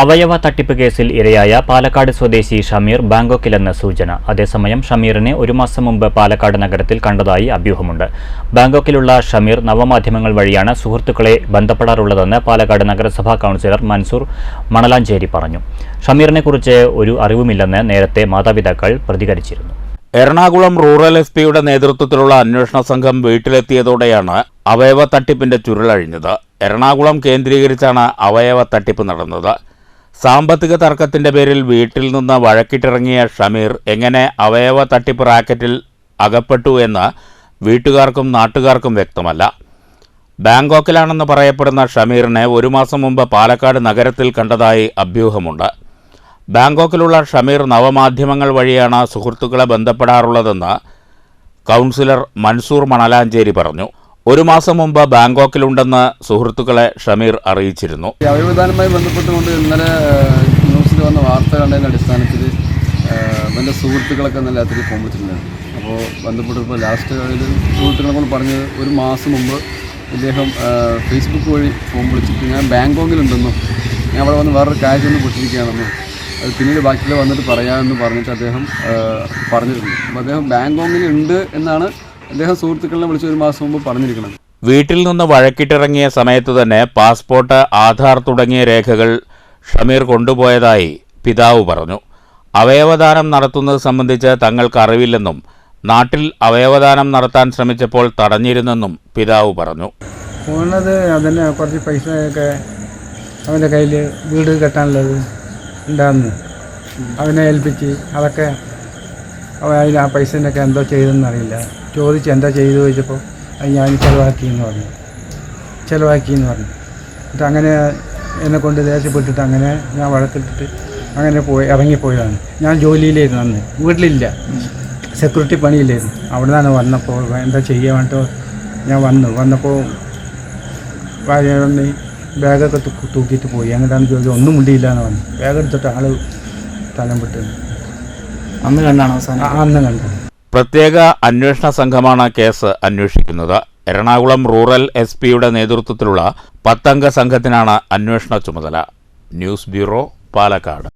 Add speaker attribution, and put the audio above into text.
Speaker 1: അവയവ തട്ടിപ്പ് കേസിൽ ഇരയായ പാലക്കാട് സ്വദേശി ഷമീർ ബാങ്കോക്കിലെന്ന് സൂചന. അതേസമയം ഷമീറിനെ ഒരു മാസം മുമ്പ് പാലക്കാട് നഗരത്തിൽ കണ്ടതായി അഭ്യൂഹമുണ്ട്. ബാങ്കോക്കിലുള്ള ഷമീർ നവമാധ്യമങ്ങൾ വഴിയാണ് സുഹൃത്തുക്കളെ ബന്ധപ്പെടാറുള്ളതെന്ന് പാലക്കാട് നഗരസഭാ കൗൺസിലർ മൻസൂർ മണലാഞ്ചേരി പറഞ്ഞു. ഷമീറിനെക്കുറിച്ച് ഒരു അറിവുമില്ലെന്ന് നേരത്തെ മാതാപിതാക്കൾ പ്രതികരിച്ചിരുന്നു.
Speaker 2: എറണാകുളം റൂറൽ എസ് പിയുടെ നേതൃത്വത്തിലുള്ള അന്വേഷണ സംഘം വീട്ടിലെത്തിയതോടെയാണ് അവയവ തട്ടിപ്പിന്റെ ചുരുളഴിഞ്ഞത്. എറണാകുളം കേന്ദ്രീകരിച്ചാണ് അവയവ തട്ടിപ്പ് നടന്നത്. സാമ്പത്തിക തർക്കത്തിന്റെ പേരിൽ വീട്ടിൽ നിന്ന് വഴക്കിട്ടിറങ്ങിയ ഷമീർ എങ്ങനെ അവയവ തട്ടിപ്പ് റാക്കറ്റിൽ അകപ്പെട്ടു എന്ന് വീട്ടുകാർക്കും നാട്ടുകാർക്കും വ്യക്തമല്ല. ബാങ്കോക്കിലാണെന്ന് പറയപ്പെടുന്ന ഷമീറിനെ ഒരു മാസം മുമ്പ് പാലക്കാട് നഗരത്തിൽ കണ്ടതായി അഭ്യൂഹമുണ്ട്. ബാങ്കോക്കിലുള്ള ഷമീർ നവമാധ്യമങ്ങൾ വഴിയാണ് സുഹൃത്തുക്കളെ ബന്ധപ്പെടാറുള്ളതെന്ന് കൗൺസിലർ മൻസൂർ മണലാഞ്ചേരി പറഞ്ഞു. ഒരു മാസം മുമ്പ് ബാങ്കോക്കിലുണ്ടെന്ന് സുഹൃത്തുക്കളെ ഷമീർ അറിയിച്ചിരുന്നു.
Speaker 3: ഈ അവയവദാനവുമായി ബന്ധപ്പെട്ടുകൊണ്ട് ഇന്നലെ ന്യൂസിൽ വന്ന വാർത്ത കണ്ടതിന്റെ അടിസ്ഥാനത്തിൽ എന്റെ സുഹൃത്തുക്കളൊക്കെ നല്ല രാത്രി ഫോൺ വിളിച്ചിട്ടുണ്ടായിരുന്നു അപ്പോൾ ബന്ധപ്പെട്ടപ്പോൾ ലാസ്റ്റ് സുഹൃത്തുക്കളെ കൊണ്ട് പറഞ്ഞത് ഒരു മാസം മുമ്പ് ഇദ്ദേഹം ഫേസ്ബുക്ക് വഴി ഫോൺ വിളിച്ചിട്ട് ഞാൻ ബാങ്കോക്കിലുണ്ടെന്നും ഞാൻ അവിടെ വന്ന് വേറൊരു കാര്യം ഒന്ന് പൊട്ടിരിക്കുകയാണെന്നും അത് പിന്നീട് ബാക്കിയിൽ വന്നിട്ട് പറയാമെന്ന് പറഞ്ഞിട്ട് അദ്ദേഹം പറഞ്ഞിരുന്നു. അപ്പോൾ അദ്ദേഹം ബാങ്കോക്കിൽ ഉണ്ട് എന്നാണ് അദ്ദേഹം സുഹൃത്തുക്കളെ വിളിച്ച് ഒരു മാസം മുമ്പ് പറഞ്ഞിരിക്കണം.
Speaker 2: വീട്ടിൽ നിന്ന് വഴക്കിട്ടിറങ്ങിയ സമയത്ത് തന്നെ പാസ്പോർട്ട് ആധാർ തുടങ്ങിയ രേഖകൾ ഷമീർ കൊണ്ടുപോയതായി പിതാവ് പറഞ്ഞു. അവയവദാനം നടത്തുന്നത് സംബന്ധിച്ച് തങ്ങൾക്ക് അറിവില്ലെന്നും നാട്ടിൽ അവയവദാനം നടത്താൻ ശ്രമിച്ചപ്പോൾ തടഞ്ഞിരുന്നെന്നും പിതാവ് പറഞ്ഞു.
Speaker 4: പോണത് അതന്നെ കുറച്ച് പൈസയൊക്കെ അവന്റെ കയ്യിൽ വീട് കെട്ടാനുള്ളത് ഉണ്ടായിരുന്നു. അവനെ ഏൽപ്പിച്ച് അതൊക്കെ അവൻ ആ പൈസേന്റെയൊക്കെ എന്തോ ചെയ്തെന്ന് അറിയില്ല ചോദിച്ച് എന്താ ചെയ്തു ചോദിച്ചപ്പോൾ അത് ഞാൻ ചിലവാക്കി എന്ന് പറഞ്ഞു. ചിലവാക്കി എന്ന് പറഞ്ഞു. എന്നിട്ട് അങ്ങനെ എന്നെ കൊണ്ട് ദേഷ്യപ്പെട്ടിട്ട് അങ്ങനെ ഞാൻ വഴക്കിട്ടിട്ട് അങ്ങനെ പോയി ഇറങ്ങിപ്പോയതാണ്. ഞാൻ ജോലിയിലായിരുന്നു അന്ന്. വീട്ടിലില്ല. സെക്യൂരിറ്റി പണിയില്ലായിരുന്നു. അവിടെ നിന്നാണ് വന്നപ്പോൾ എന്താ ചെയ്യാൻ ഞാൻ വന്നു. വന്നപ്പോൾ വന്ന് ബാഗൊക്കെ തൂക്കിയിട്ട് പോയി. അങ്ങോട്ടാണ് ചോദിച്ചത് ഒന്നും മുണ്ടിയില്ല എന്ന് പറഞ്ഞു. ബാഗ് എടുത്തിട്ട് ആൾ തലം വിട്ടു.
Speaker 5: അന്ന് കണ്ടാണ് അവസാനം?
Speaker 4: അന്ന്
Speaker 2: പ്രത്യേക അന്വേഷണ സംഘമാണ് കേസ് അന്വേഷിക്കുന്നത്. എറണാകുളം റൂറൽ എസ് പിയുടെ നേതൃത്വത്തിലുള്ള പത്തംഗ സംഘത്തിനാണ് അന്വേഷണ ചുമതല. News bureau Palakkad.